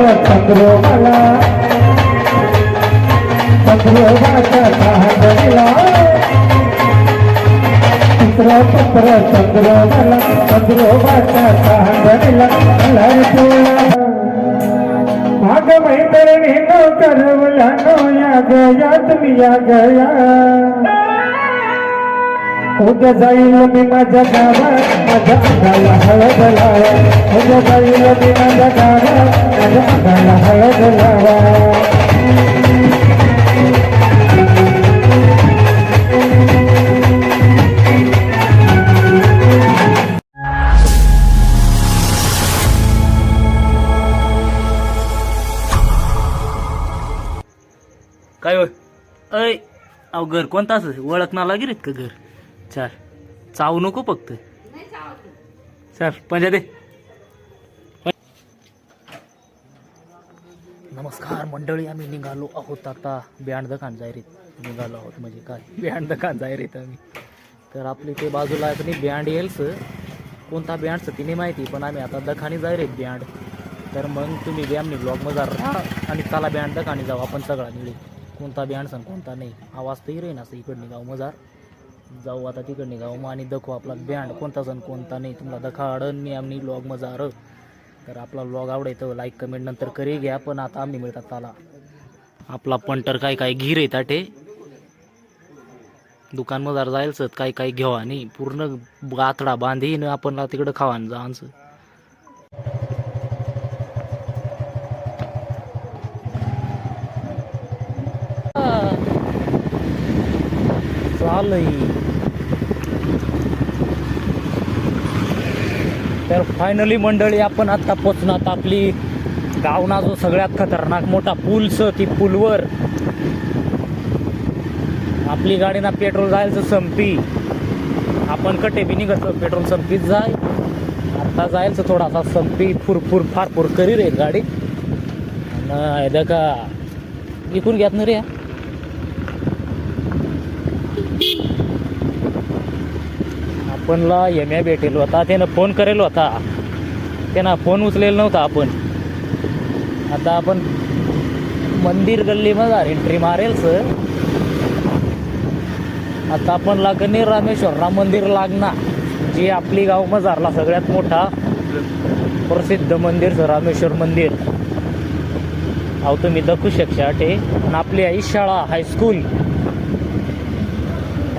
पत्र चंद्रोबाला चंद्रोबाच्या सहागणीला तिसरं पत्र चंद्रोबाला. चंद्रोबाच्या सहागणीला कलर पिवळा भाग मैत्रिणी करवला या गया तुम्ही या गया. उद्या जाईल मी माझ्या गावात माझ्या अंगाला हळद लावा. उद्या जाईल मी माझ्या गावात माझ्या अंगाला हळद लावा. काय होय? अय अहो घर कोणतं असं? ओळख ना लागेल का घर? चल. चावू नको फक्त. चल पंजा दे. नमस्कार मंडळी आम्ही निघालो आहोत आता बँड दखान जायरीत निघालो आहोत म्हणजे काय? ब्यांड दखान जायरीत आम्ही. तर आपली ते बाजूला आहे नाही बँड येईलच कोणता ब्यांडचं तिने माहिती पण आम्ही आता दखानी जायरीत बँड तर मग तुम्ही बी आम्ही ब्लॉगमध्ये राहा आणि चला बँड दखानी जाऊ. आपण सगळा निघू कोणता बँड सांग कोणता नाही. आवाज तर येईल असं इकडं निघाव मजार जाऊ आता तिकडे निघाव मग आणि दाखवू आपला बँड कोणता सण कोणता नाही. तुम्हाला दखाडन मी आम्ही ब्लॉग मजार तर आपला ब्लॉग आवडायचं लाईक कमेंट नंतर करी घ्या. पण आता आम्ही मिळतात त्याला. आपला पंटर काय काय घिर आहे ताटे. दुकान मजार जायचं काय काय घेवा नाही पूर्ण गाथडा बांधीन आपण तिकडं खावा आमचं चालय तर फायनली मंडळी आपण आता पोचणार आपली गावना जो सगळ्यात खतरनाक मोठा पूलच ती पूलवर आपली गाडी ना पेट्रोल जायचं संपी. आपण कटे बी निघतो पेट्रोल संपीत जाय. आता जायचं थोडासा संपी फुरफुर फार फुर करी रे गाडी. आणि का इकून घ्यात ना रे आपणला एम्या भेटेल होता त्यानं फोन करेल होता. त्यानं फोन उचलेला नव्हता आपण. आता आपण मंदिर गल्लीमध्ये एंट्री मारेल सर आता आपण लागणे रामेश्वर राम मंदिर लागणार. जे आपली गाव मजारला सगळ्यात मोठा प्रसिद्ध मंदिर सर रामेश्वर मंदिर. अहो तुम्ही दखू शकशा ते आणि आपली आई शाळा हायस्कूल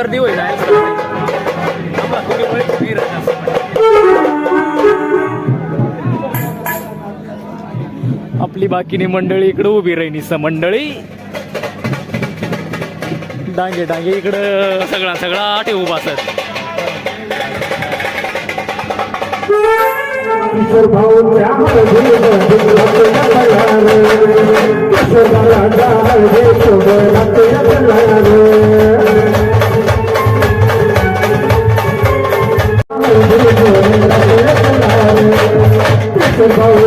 गर्दी होईल आपली बाकीनी मंडळी इकडं उभी राहिली स मंडळी. डांगे डांगे इकडं. सगळा सगळा आटे उभा असत किशोर भाऊ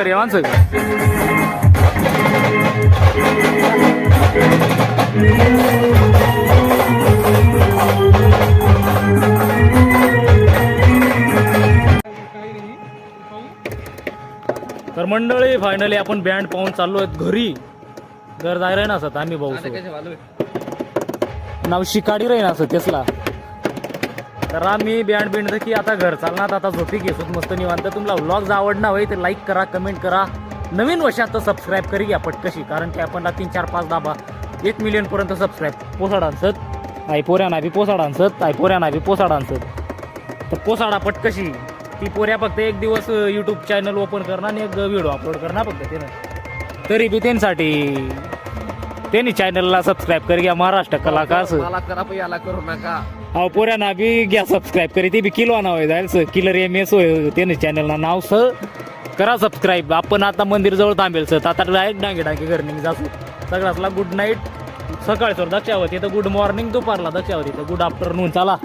घर येवांच का तर मंडळी फायनली आपण बँड पाहून चाललो आहेत घरी. घर जायला राही ना असत आम्ही भाऊ नाव शिकाडी राही ना असं तेसला तर आम्ही बँड बिंड की आता घर चालणार आता झोपी घेसूत मस्त निवांत. तुम्हाला व्लॉग्स आवडणार होई तर लाईक करा कमेंट करा. नवीन वर्षात तर सबस्क्राईब करी घ्या पटकशी कारण की आपण तीन चार पाच दाबा एक मिलियन पर्यंत सबस्क्राईब पोसाड आणसत आई पोऱ्या बी पोसाड आणसत आई पोऱ्या बी पोसाड आणसत तर पोसाडा पटकशी. ती पोऱ्या फक्त एक दिवस यूट्यूब चॅनल ओपन करणार आणि एक व्हिडिओ अपलोड करणार फक्त त्यानं. तरी बी त्यांसाठी त्यांनी चॅनलला सबस्क्राईब कर घ्या महाराष्ट्र कलाकार. मला करा पण याला करू नका. अहो पोऱ्यांना बी घ्या सबस्क्राईब करी ते बी किलो नाव आहे जाईल सर. किलर एम एस होय त्याने चॅनलला नाव सर. करा सबस्क्राईब आपण आता मंदिर जवळ थांबेल सर. आता डायरेक्ट डांगे डांगे घरने जातो. सगळ्यातला गुड नाईट सकाळी सर दक्षावती तर गुड मॉर्निंग दुपारला दक्षावती तर गुड आफ्टरनून चला.